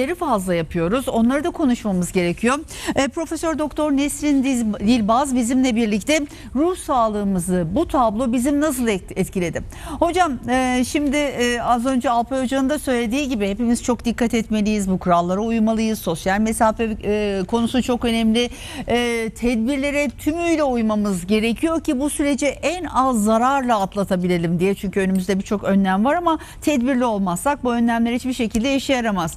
Leri fazla yapıyoruz. Onları da konuşmamız gerekiyor. E, Profesör Doktor Nesrin Dilbaz bizimle birlikte ruh sağlığımızı bu tablo bizim nasıl et- etkiledi? Hocam e, şimdi e, az önce Alpay Hoca'nın da söylediği gibi hepimiz çok dikkat etmeliyiz. Bu kurallara uymalıyız. Sosyal mesafe e, konusu çok önemli. E, tedbirlere tümüyle uymamız gerekiyor ki bu süreci en az zararla atlatabilelim diye. Çünkü önümüzde birçok önlem var ama tedbirli olmazsak bu önlemler hiçbir şekilde işe yaramaz.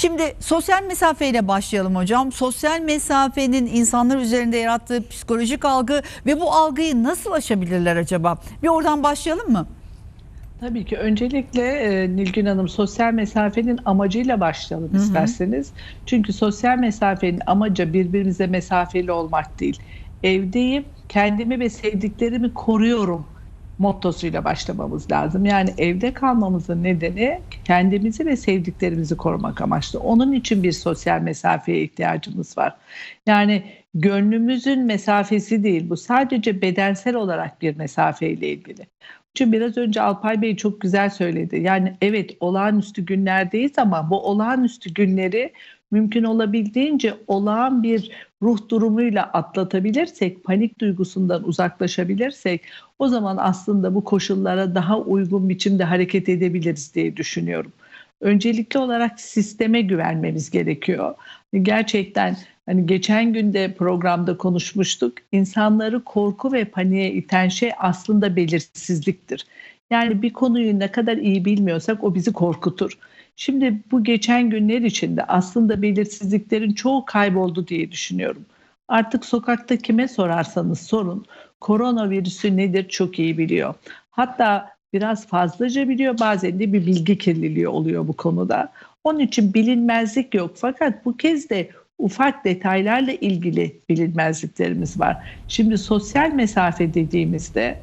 Şimdi sosyal mesafeyle başlayalım hocam. Sosyal mesafenin insanlar üzerinde yarattığı psikolojik algı ve bu algıyı nasıl aşabilirler acaba? Bir oradan başlayalım mı? Tabii ki öncelikle e, Nilgün Hanım sosyal mesafenin amacıyla başlayalım isterseniz. Çünkü sosyal mesafenin amacı birbirimize mesafeli olmak değil. Evdeyim, kendimi ve sevdiklerimi koruyorum mottosuyla başlamamız lazım. Yani evde kalmamızın nedeni kendimizi ve sevdiklerimizi korumak amaçlı. Onun için bir sosyal mesafeye ihtiyacımız var. Yani gönlümüzün mesafesi değil bu sadece bedensel olarak bir mesafeyle ilgili. Çünkü biraz önce Alpay Bey çok güzel söyledi. Yani evet olağanüstü günlerdeyiz ama bu olağanüstü günleri mümkün olabildiğince olağan bir ruh durumuyla atlatabilirsek, panik duygusundan uzaklaşabilirsek o zaman aslında bu koşullara daha uygun biçimde hareket edebiliriz diye düşünüyorum. Öncelikli olarak sisteme güvenmemiz gerekiyor. Gerçekten hani geçen günde programda konuşmuştuk. İnsanları korku ve paniğe iten şey aslında belirsizliktir. Yani bir konuyu ne kadar iyi bilmiyorsak o bizi korkutur. Şimdi bu geçen günler içinde aslında belirsizliklerin çoğu kayboldu diye düşünüyorum. Artık sokakta kime sorarsanız sorun koronavirüsü nedir çok iyi biliyor. Hatta biraz fazlaca biliyor bazen de bir bilgi kirliliği oluyor bu konuda. Onun için bilinmezlik yok fakat bu kez de ufak detaylarla ilgili bilinmezliklerimiz var. Şimdi sosyal mesafe dediğimizde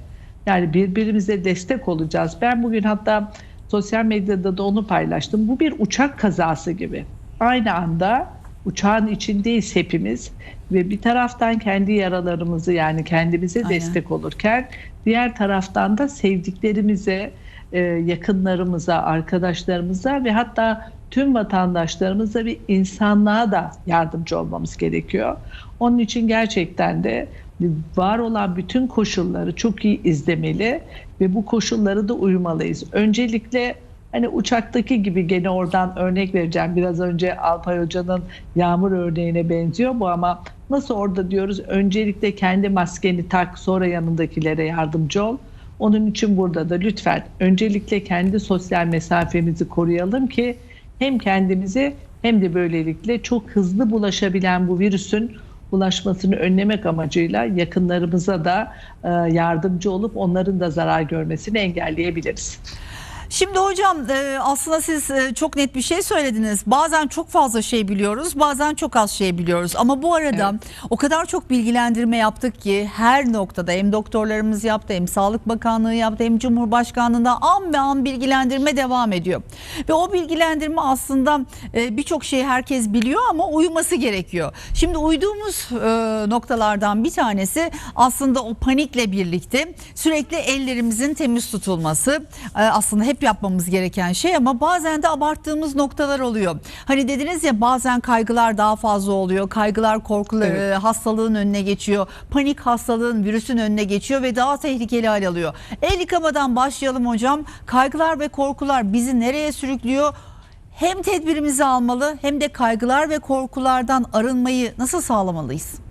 yani birbirimize destek olacağız. Ben bugün hatta sosyal medyada da onu paylaştım. Bu bir uçak kazası gibi. Aynı anda uçağın içindeyiz hepimiz ve bir taraftan kendi yaralarımızı yani kendimize Aynen. destek olurken diğer taraftan da sevdiklerimize, e, yakınlarımıza, arkadaşlarımıza ve hatta tüm vatandaşlarımıza bir insanlığa da yardımcı olmamız gerekiyor. Onun için gerçekten de var olan bütün koşulları çok iyi izlemeli ve bu koşulları da uymalıyız. Öncelikle hani uçaktaki gibi gene oradan örnek vereceğim. Biraz önce Alpay Hoca'nın yağmur örneğine benziyor bu ama nasıl orada diyoruz öncelikle kendi maskeni tak sonra yanındakilere yardımcı ol. Onun için burada da lütfen öncelikle kendi sosyal mesafemizi koruyalım ki hem kendimizi hem de böylelikle çok hızlı bulaşabilen bu virüsün bulaşmasını önlemek amacıyla yakınlarımıza da e, yardımcı olup onların da zarar görmesini engelleyebiliriz. Şimdi hocam e, aslında siz e, çok net bir şey söylediniz. Bazen çok fazla şey biliyoruz, bazen çok az şey biliyoruz. Ama bu arada o kadar çok bilgilendirme yaptık ki her noktada hem doktorlarımız yaptı, hem Sağlık Bakanlığı yaptı, hem Cumhurbaşkanlığında an be an bilgilendirme devam ediyor. Ve o bilgilendirme aslında e, birçok şeyi herkes biliyor ama uyuması gerekiyor. Şimdi uyduğumuz noktalardan bir tanesi aslında o panikle birlikte sürekli ellerimizin temiz tutulması. Aslında hep yapmamız gereken şey ama bazen de abarttığımız noktalar oluyor. Hani dediniz ya bazen kaygılar daha fazla oluyor. Kaygılar korkular Evet. hastalığın önüne geçiyor. Panik hastalığın virüsün önüne geçiyor ve daha tehlikeli hal alıyor. El yıkamadan başlayalım hocam. Kaygılar ve korkular bizi nereye sürüklüyor? Hem tedbirimizi almalı hem de kaygılar ve korkulardan arınmayı nasıl sağlamalıyız?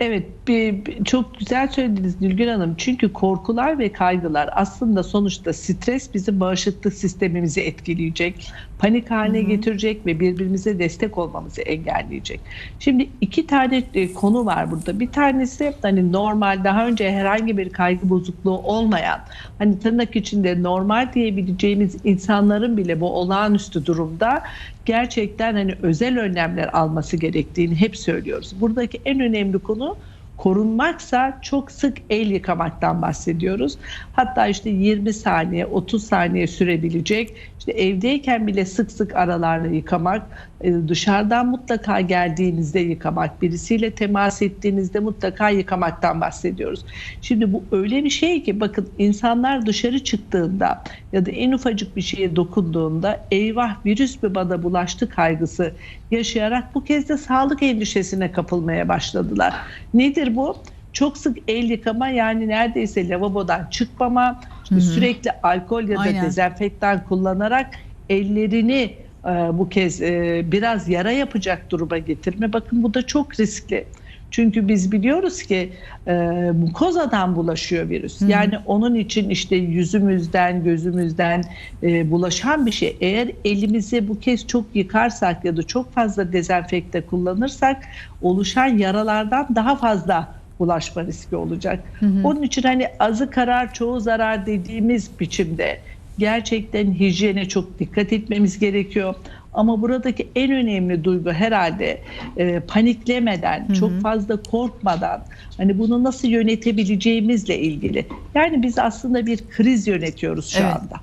Evet, bir, bir- çok güzel söylediniz Nilgün Hanım. Çünkü korkular ve kaygılar aslında sonuçta stres bizim bağışıklık sistemimizi etkileyecek, panik haline getirecek ve birbirimize destek olmamızı engelleyecek. Şimdi iki tane e, konu var burada. Bir tanesi hani normal daha önce herhangi bir kaygı bozukluğu olmayan, hani tırnak içinde normal diyebileceğimiz insanların bile bu olağanüstü durumda gerçekten hani özel önlemler alması gerektiğini hep söylüyoruz. Buradaki en önemli konu Korunmaksa çok sık el yıkamaktan bahsediyoruz. Hatta işte 20 saniye, 30 saniye sürebilecek. İşte evdeyken bile sık sık aralarla yıkamak, dışarıdan mutlaka geldiğinizde yıkamak, birisiyle temas ettiğinizde mutlaka yıkamaktan bahsediyoruz. Şimdi bu öyle bir şey ki bakın insanlar dışarı çıktığında ya da en ufacık bir şeye dokunduğunda eyvah virüs mü bana bulaştı kaygısı yaşayarak bu kez de sağlık endişesine kapılmaya başladılar. Nedir bu? Çok sık el yıkama yani neredeyse lavabodan çıkmama, işte sürekli alkol ya da Aynen. dezenfektan kullanarak ellerini e, bu kez e, biraz yara yapacak duruma getirme. Bakın bu da çok riskli. Çünkü biz biliyoruz ki e, mukozadan bulaşıyor virüs. Hı. Yani onun için işte yüzümüzden, gözümüzden e, bulaşan bir şey. Eğer elimizi bu kez çok yıkarsak ya da çok fazla dezenfekte kullanırsak oluşan yaralardan daha fazla bulaşma riski olacak. Hı hı. Onun için hani azı karar çoğu zarar dediğimiz biçimde gerçekten hijyene çok dikkat etmemiz gerekiyor. Ama buradaki en önemli duygu herhalde e, paniklemeden, Hı hı. çok fazla korkmadan hani bunu nasıl yönetebileceğimizle ilgili. Yani biz aslında bir kriz yönetiyoruz şu Evet. anda.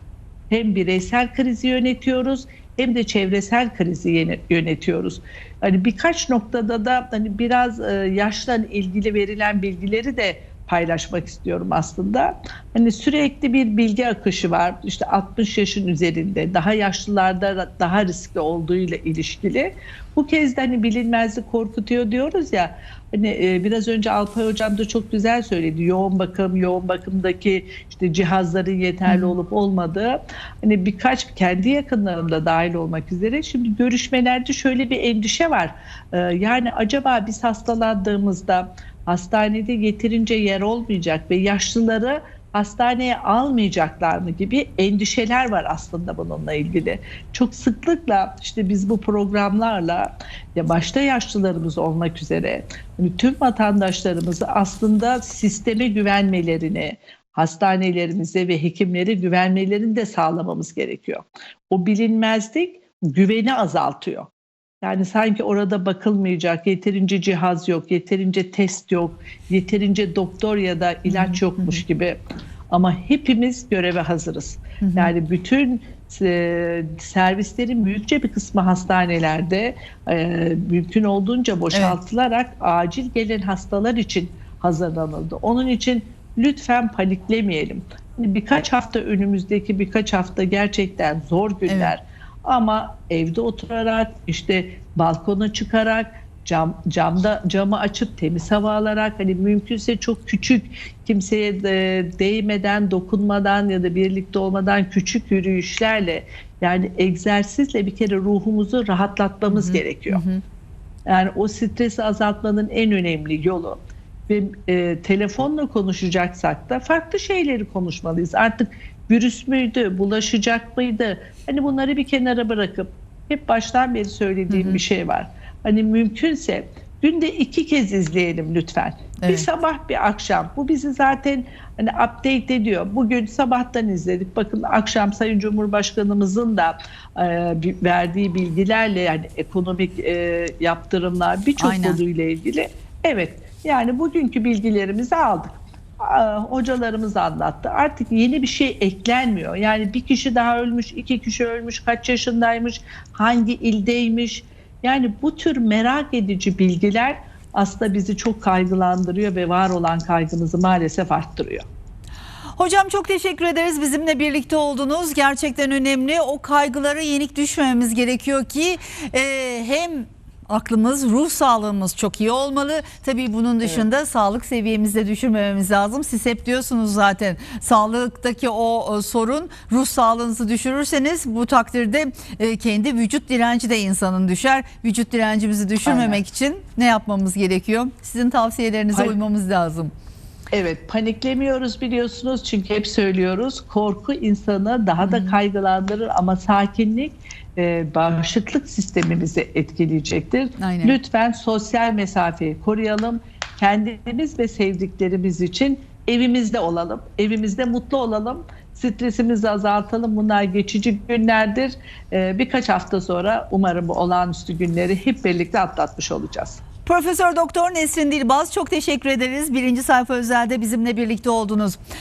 Hem bireysel krizi yönetiyoruz hem de çevresel krizi yönetiyoruz. Hani birkaç noktada da hani biraz e, yaşla ilgili verilen bilgileri de paylaşmak istiyorum aslında. Hani sürekli bir bilgi akışı var. İşte 60 yaşın üzerinde daha yaşlılarda daha riskli olduğuyla ilişkili. Bu kez de hani bilinmezlik korkutuyor diyoruz ya. Hani e, biraz önce Alpay hocam da çok güzel söyledi. Yoğun bakım, yoğun bakımdaki işte cihazların yeterli olup olmadığı. Hani birkaç kendi yakınlarımda dahil olmak üzere şimdi görüşmelerde şöyle bir endişe var. E, yani acaba biz hastalandığımızda hastanede yeterince yer olmayacak ve yaşlıları hastaneye almayacaklar mı gibi endişeler var aslında bununla ilgili. Çok sıklıkla işte biz bu programlarla ya başta yaşlılarımız olmak üzere hani tüm vatandaşlarımızı aslında sisteme güvenmelerini, hastanelerimize ve hekimlere güvenmelerini de sağlamamız gerekiyor. O bilinmezlik güveni azaltıyor. Yani sanki orada bakılmayacak, yeterince cihaz yok, yeterince test yok, yeterince doktor ya da ilaç yokmuş gibi. Ama hepimiz göreve hazırız. Yani bütün e, servislerin büyükçe bir kısmı hastanelerde e, mümkün olduğunca boşaltılarak acil gelen hastalar için hazırlanıldı. Onun için lütfen paniklemeyelim. Hani Birkaç hafta önümüzdeki birkaç hafta gerçekten zor günler. Ama evde oturarak işte balkona çıkarak cam camda camı açıp temiz hava alarak hani mümkünse çok küçük kimseye de değmeden dokunmadan ya da birlikte olmadan küçük yürüyüşlerle yani egzersizle bir kere ruhumuzu rahatlatmamız gerekiyor. Hı hı. Yani o stresi azaltmanın en önemli yolu ve e, telefonla konuşacaksak da farklı şeyleri konuşmalıyız. Artık virüs müydü, bulaşacak mıydı? Hani bunları bir kenara bırakıp hep baştan beri söylediğim Hı hı. bir şey var. Hani mümkünse günde iki kez izleyelim lütfen. Bir Evet. sabah bir akşam. Bu bizi zaten hani update ediyor. Bugün sabahtan izledik. Bakın akşam Sayın Cumhurbaşkanımızın da e, bir- verdiği bilgilerle yani ekonomik e, yaptırımlar birçok konuyla ilgili. Evet. Yani bugünkü bilgilerimizi aldık. Hocalarımız anlattı. Artık yeni bir şey eklenmiyor. Yani bir kişi daha ölmüş, iki kişi ölmüş, kaç yaşındaymış, hangi ildeymiş. Yani bu tür merak edici bilgiler aslında bizi çok kaygılandırıyor ve var olan kaygımızı maalesef arttırıyor. Hocam çok teşekkür ederiz bizimle birlikte oldunuz. Gerçekten önemli. O kaygılara yenik düşmememiz gerekiyor ki e, hem aklımız, ruh sağlığımız çok iyi olmalı. Tabii bunun dışında sağlık seviyemizi de düşürmememiz lazım. Siz hep diyorsunuz zaten sağlıktaki o, e, sorun ruh sağlığınızı düşürürseniz bu takdirde e, kendi vücut direnci de insanın düşer. Vücut direncimizi düşürmemek Aynen. için ne yapmamız gerekiyor? Sizin tavsiyelerinize Hayır. uymamız lazım. Evet paniklemiyoruz biliyorsunuz çünkü hep söylüyoruz korku insanı daha da kaygılandırır ama sakinlik e, bağışıklık sistemimizi etkileyecektir. Aynen. Lütfen sosyal mesafeyi koruyalım. Kendimiz ve sevdiklerimiz için evimizde olalım. Evimizde mutlu olalım. Stresimizi azaltalım. Bunlar geçici günlerdir. E, birkaç hafta sonra umarım bu olağanüstü günleri hep birlikte atlatmış olacağız. Profesör Doktor Nesrin Dilbaz çok teşekkür ederiz. Birinci sayfa özelde bizimle birlikte oldunuz.